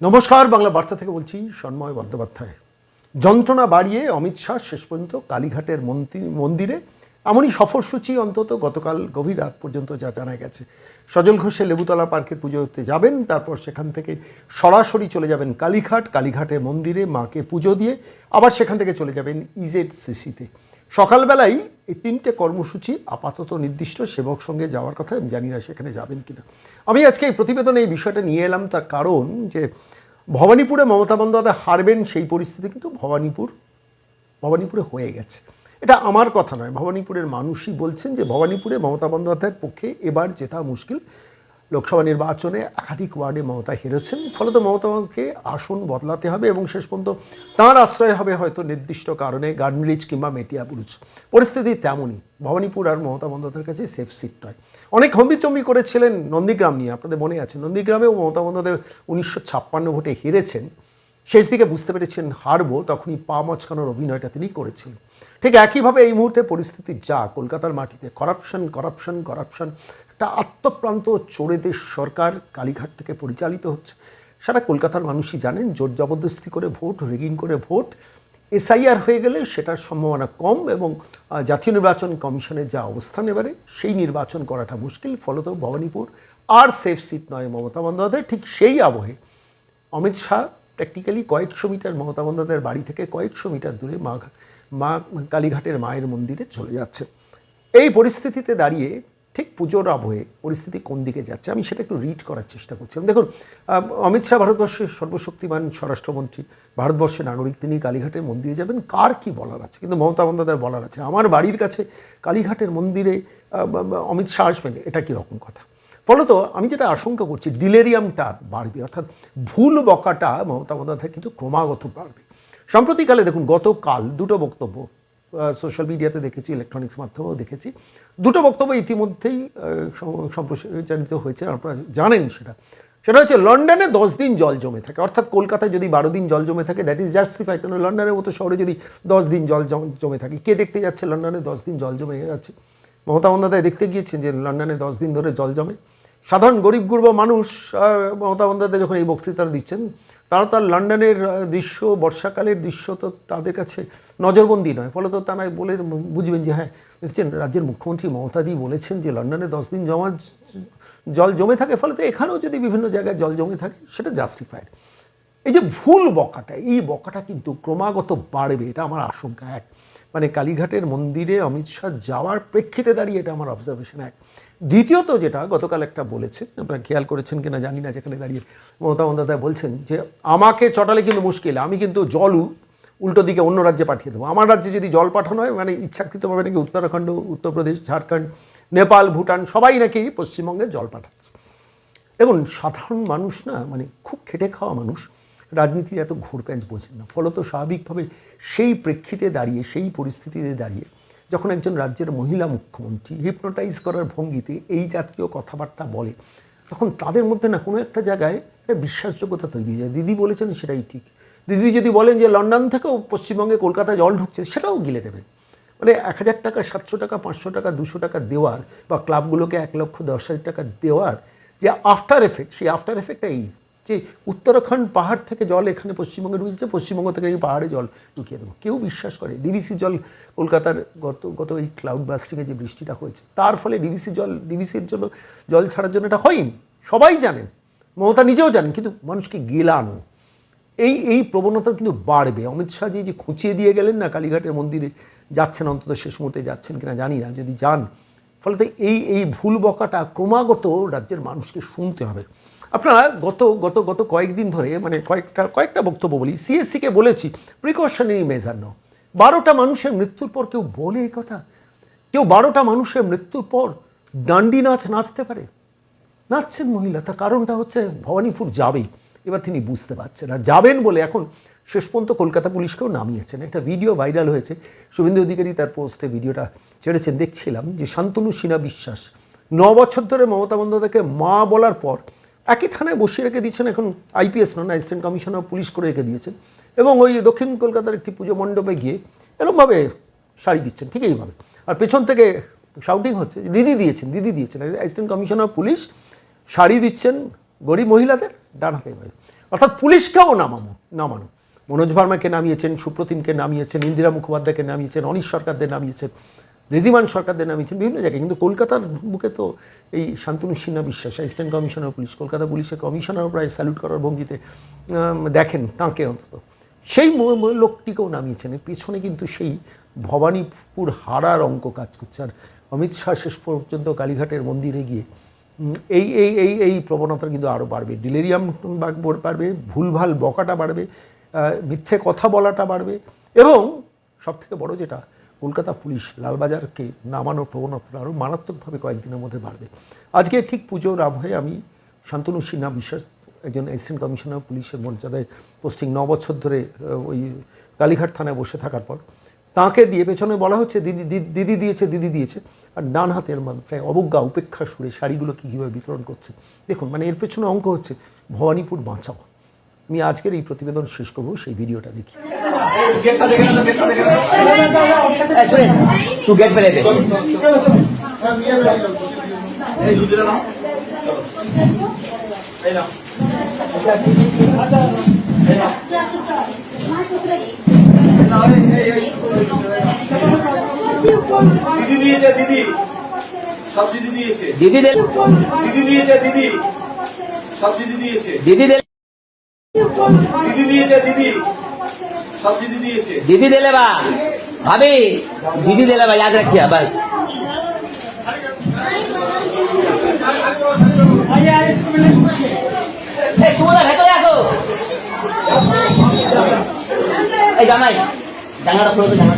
নমস্কার, বাংলা বার্তা থেকে বলছি সন্ময় বন্দ্যোপাধ্যায়। যন্ত্রণা বাড়িয়ে অমিত শাহ শেষ পর্যন্ত কালীঘাটের মন্দিরে। এমনই সফরসূচি অন্তত গতকাল গভীর রাত পর্যন্ত যা জানা গেছে। সজল ঘোষে লেবুতলা পার্কের পুজো করতে যাবেন, তারপর সেখান থেকে সরাসরি চলে যাবেন কালীঘাট। কালীঘাটের মন্দিরে মাকে পুজো দিয়ে আবার সেখান থেকে চলে যাবেন ইজেড সিসিতে সকালবেলায় এই তিনটে কর্মসূচি আপাতত নির্দিষ্ট, সেবক সঙ্গে যাওয়ার কথা, আমি জানি না সেখানে যাবেন কিনা। আমি আজকে এই প্রতিবেদনে এই বিষয়টা নিয়ে এলাম তার কারণ যে ভবানীপুরে মমতা বন্দ্যোপাধ্যায় হারবেন সেই পরিস্থিতি কিন্তু ভবানীপুর, ভবানীপুরে হয়ে গেছে। এটা আমার কথা নয়, ভবানীপুরের মানুষই বলছেন যে ভবানীপুরে মমতা বন্দ্যোপাধ্যায়ের পক্ষে এবার জেতা মুশকিল। লোকসভা নির্বাচনে একাধিক ওয়ার্ডে মমতা হেরেছেন, ফলত মমতাকে আসন বদলাতে হবে এবং শেষ পর্যন্ত তাঁর আশ্রয় হবে হয়তো নির্দিষ্ট কারণে গার্নরিচ কিংবা মেটিয়া বুরুজ পরিস্থিতি তেমনই, ভবানীপুর আর মমতা বন্দ্যোপাধ্যায়ের কাছে সেফ সিট নয়। অনেক হম্বিতম্বি করেছিলেন নন্দীগ্রাম নিয়ে, আপনাদের মনে আছে, নন্দীগ্রামেও মমতা বন্দ্যোপাধ্যায় উনিশশো ছাপ্পান্ন ভোটে হেরেছেন। শেষ দিকে বুঝতে পেরেছেন হারবো, তখনই পা মচকানোর অভিনয়টা তিনি করেছিলেন। ঠিক একইভাবে এই মুহূর্তে পরিস্থিতি যা, কলকাতার মাটিতে করাপশন করাপশন করাপশন একটা আত্মপ্রান্ত চোরেদের সরকার কালীঘাট থেকে পরিচালিত হচ্ছে। সারা কলকাতার মানুষই জানেন, জোর জবরদস্তি করে ভোট, রেগিং করে ভোট, এসআইআর হয়ে গেলে সেটার সম্ভাবনা কম এবং জাতীয় নির্বাচন কমিশনের যা অবস্থান এবারে, সেই নির্বাচন করাটা মুশকিল। ফলত ভবানীপুর আর সেফ সিট নয় মমতা বন্দ্যোপাধ্যায় ঠিক সেই আবহে। অমিত শাহ প্র্যাকটিক্যালি কয়েকশো মিটার, মমতা বন্দ্যোপাধ্যায়ের বাড়ি থেকে কয়েকশো মিটার দূরে মা মা, কালীঘাটের মায়ের মন্দিরে চলে যাচ্ছে। এই পরিস্থিতিতে দাঁড়িয়ে ঠিক পুজোর আবহে পরিস্থিতি কোন দিকে যাচ্ছে? আমি সেটা একটু রিড করার চেষ্টা করছিলাম। দেখুন অমিত শাহ ভারতবর্ষের সর্বশক্তিমান স্বরাষ্ট্রমন্ত্রী, ভারতবর্ষের নাগরিক, তিনি কালীঘাটের মন্দিরে যাবেন। কার কি বলার আছে? কিন্তু মমতা বন্দ্যোপাধ্যায়ের বলার আছে। আমার বাড়ির কাছে কালীঘাটের মন্দিরে অমিত শাহ আসবেন, এটা কীরকম কথা? ফলত আমি যেটা আশঙ্কা করছি, ডিলেরিয়ামটা বাড়বে, অর্থাৎ ভুল বকাটা মমতা বন্দ্যোপাধ্যায় কিন্তু ক্রমাগত বাড়বে। সাম্প্রতিককালে দেখুন, গতকাল দুটো বক্তব্য সোশ্যাল মিডিয়াতে দেখেছি ইলেকট্রনিক্স মাধ্যমেও দেখেছি। দুটো বক্তব্য ইতিমধ্যেই সম্প্রচারিত হয়েছে, আপনারা জানেন সেটা। সেটা হচ্ছে, লন্ডনে দশ দিন জল জমে থাকে। অর্থাৎ কলকাতায় যদি বারো দিন জল জমে থাকে দ্যাট ইজ জাস্টিফাইড কারণ লন্ডনের মতো শহরে যদি দশ দিন জল জম- জমে থাকে, কে দেখতে যাচ্ছে লন্ডনে দশ দিন জল জমে যাচ্ছে মমতা বন্দ্যোপাধ্যায় দেখতে গিয়েছেন যে লন্ডনে দশ দিন ধরে জল জমে। সাধারণ গরিব গুরব মানুষ মমতা বন্দ্যোপাধ্যায় যখন এই বক্তৃতাটা দিচ্ছেন, তারা তার লন্ডনের দৃশ্য, বর্ষাকালের দৃশ্য তো তাদের কাছে নজরবন্দি নয়। ফলত তারা বলে বুঝবেন যে হ্যাঁ দেখছেন, রাজ্যের মুখ্যমন্ত্রী মমতাদি বলেছেন যে, লন্ডনে দশ দিন জমা, জল জমে থাকে, ফলে তো এখানেও যদি বিভিন্ন জায়গায় জল জমে থাকে, সেটা জাস্টিফাইড এই যে ভুল বকাটা, এই বকাটা কিন্তু ক্রমাগত বাড়বে, এটা আমার আশঙ্কা, এক। মানে কালীঘাটের মন্দিরে অমিত শাহ যাওয়ার প্রেক্ষিতে দাঁড়িয়ে এটা আমার অবজারভেশন এক। দ্বিতীয়ত যেটা গতকাল একটা বলেছে আপনারা খেয়াল করেছেন কিনা জানি না যেখানে দাঁড়িয়ে। মমতা বন্দ্যোপাধ্যায় বলছেন যে, আমাকে চটালে কিন্তু মুশকিল, আমি কিন্তু জল উল্টো দিকে অন্য রাজ্যে পাঠিয়ে দেবো। আমার রাজ্যে যদি জল পাঠানো হয় মানে ইচ্ছাকৃতভাবে নাকি উত্তরাখণ্ড, উত্তরপ্রদেশ, ঝাড়খণ্ড, নেপাল, ভুটান, সবাই নাকি পশ্চিমবঙ্গে জল পাঠাচ্ছে। দেখুন সাধারণ মানুষ না মানে খুব খেটে খাওয়া মানুষ রাজনীতির এত ঘোরপ্যাঁচ বোঝেন না। ফলত স্বাভাবিকভাবে সেই প্রেক্ষিতে দাঁড়িয়ে, সেই পরিস্থিতিতে দাঁড়িয়ে যখন একজন রাজ্যের মহিলা মুখ্যমন্ত্রী হিপনোটাইজ করার ভঙ্গিতে এই জাতীয় কথাবার্তা বলে, তখন তাদের মধ্যে না কোনো একটা জায়গায় একটা বিশ্বাসযোগ্যতা তৈরি হয়ে যায়। দিদি বলেছেন সেটাই ঠিক। দিদি যদি বলেন যে লন্ডন থেকেও পশ্চিমবঙ্গে কলকাতায় জল ঢুকছে, সেটাও গিলে নেবেন। মানে এক হাজার টাকা, সাতশো টাকা, পাঁচশো টাকা, দুশো টাকা দেওয়ার বা ক্লাবগুলোকে এক লক্ষ, দশ হাজার টাকা দেওয়ার যে আফটার এফেক্ট সেই আফটার এফেক্টটা এই। যে উত্তরাখণ্ড পাহাড় থেকে জল এখানে পশ্চিমবঙ্গে ঢুকেছে, পশ্চিমবঙ্গ থেকে এই পাহাড়ে জল ঢুকিয়ে দেবো। কেউ বিশ্বাস করে ডিবিসি জল কলকাতার গত গত এই ক্লাউড বাস্টিংয়ে যে বৃষ্টিটা হয়েছে, তার ফলে ডিবিসি জল, ডিবিসির জন্য জল ছাড়ার জন্য এটা হয়নি। সবাই জানেন, মমতা নিজেও জানেন, কিন্তু মানুষকে গেলানো, এই এই প্রবণতা কিন্তু বাড়বে। অমিত শাহ যে যে খুঁচিয়ে দিয়ে গেলেন না, কালীঘাটের মন্দিরে যাচ্ছেন, অন্তত শেষ মুহূর্তে যাচ্ছেন কিনা জানি না, যদি যান। ফলে এই এই ভুল বকাটা ক্রমাগত রাজ্যের মানুষকে শুনতে হবে। আপনারা গত গত গত কয়েকদিন ধরে মানে কয়েকটা কয়েকটা বক্তব্য বলি। সিএসসিকে বলেছি প্রিকশনারি মেজার নাও বারোটা মানুষের মৃত্যুর পর কেউ বলে এই কথা? কেউ বারোটা মানুষের মৃত্যুর পর ডান্ডি নাচ নাচতে পারে? নাচছেন মহিলা, তার কারণটা হচ্ছে ভবানীপুর যাবেই। এবার তিনি বুঝতে পারছেন। আর যাবেন বলে এখন শেষ পর্যন্ত কলকাতা পুলিশকেও নামিয়েছেন। একটা ভিডিও ভাইরাল হয়েছে। শুভেন্দু অধিকারী তার পোস্টে ভিডিওটা ছেড়েছেন। দেখছিলাম যে শান্তনু সিনহা বিশ্বাস, ন বছর ধরে মমতা বন্দ্যোপাধ্যায়কে মা বলার পর একই থানায় বসিয়ে রেখে দিয়েছেন এখন IPS non assistant commissioner police করে রেখে দিয়েছেন এবং ওই দক্ষিণ কলকাতার একটি পুজো মণ্ডপে গিয়ে এরকমভাবে শাড়ি দিচ্ছেন, ঠিক এইভাবে। আর পেছন থেকে শাউটিং হচ্ছে দিদি দিয়েছেন দিদি দিয়েছেন। অ্যাসিস্ট্যান্ট কমিশনার পুলিশ শাড়ি দিচ্ছেন গরিব মহিলাদের ডান হাতে অর্থাৎ পুলিশকেও নামানো নামানো মনোজ ভার্মাকে নামিয়েছেন, সুপ্রতিমকে নামিয়েছেন, ইন্দিরা মুখোপাধ্যায়কে নামিয়েছেন, অনিশ সরকারদের নামিয়েছেন। ঋদ্ধিমান সরকারদের নামিয়েছেন বিভিন্ন জায়গায়। কিন্তু কলকাতার বুকে তো এই শান্তনু সিনহা বিশ্বাস অ্যাসিস্ট্যান্ট কমিশনার পুলিশ কলকাতা পুলিশের কমিশনারও প্রায় স্যালুট করার ভঙ্গিতে দেখেন তাঁকে অন্তত। সেই লোকটিকেও নামিয়েছেন। এর পিছনে কিন্তু সেই ভবানীপুর হারার অঙ্ক কাজ করছে। আর অমিত শাহ শেষ পর্যন্ত কালীঘাটের মন্দিরে গিয়ে এই এই এই এই প্রবণতা কিন্তু আরও বাড়বে। ডিলেরিয়াম বাড়বে, ভুলভাল বকাটা বাড়বে মিথ্যে কথা বলাটা বাড়বে এবং সবথেকে বড় যেটা কলকাতা পুলিশ লালবাজারকে নামানোর প্রবণতা আরও মারাত্মকভাবে কয়েকদিনের মধ্যে বাড়বে। আজকে ঠিক পুজোর আবহে আমি শান্তনু সিনহা বিশ্বাস, একজন অ্যাসিস্ট্যান্ট কমিশনার, পুলিশের মর্যাদায় পোস্টিং ন বছর ধরে ওই কালীঘাট থানায় বসে থাকার পর। তাকে দিয়ে পেছনে বলা হচ্ছে, দিদি দিদি- দিয়েছে, দিদি দিয়েছে। আর ডান হাতের প্রায় অবজ্ঞা, উপেক্ষা সুরে শাড়িগুলো কী কীভাবে বিতরণ করছে। দেখুন মানে এর পেছনে অঙ্ক হচ্ছে, ভবানীপুর বাঁচাও। আমি আজকের এই প্রতিবেদন শেষ করব সেই ভিডিওটা দেখি। দিদি দিয়েছে দিদি। সব দিদি দিয়েছে। দিদি দিদি দিয়েছে দিদি। সব দিদি দিদি দিদি দিলে বা। ভাবি, দিদি দিলে বা, ইয়াদ রাখিয়া, বাস। ভেতরে আসো। এই, জামাই। জানাটা খুলে জানা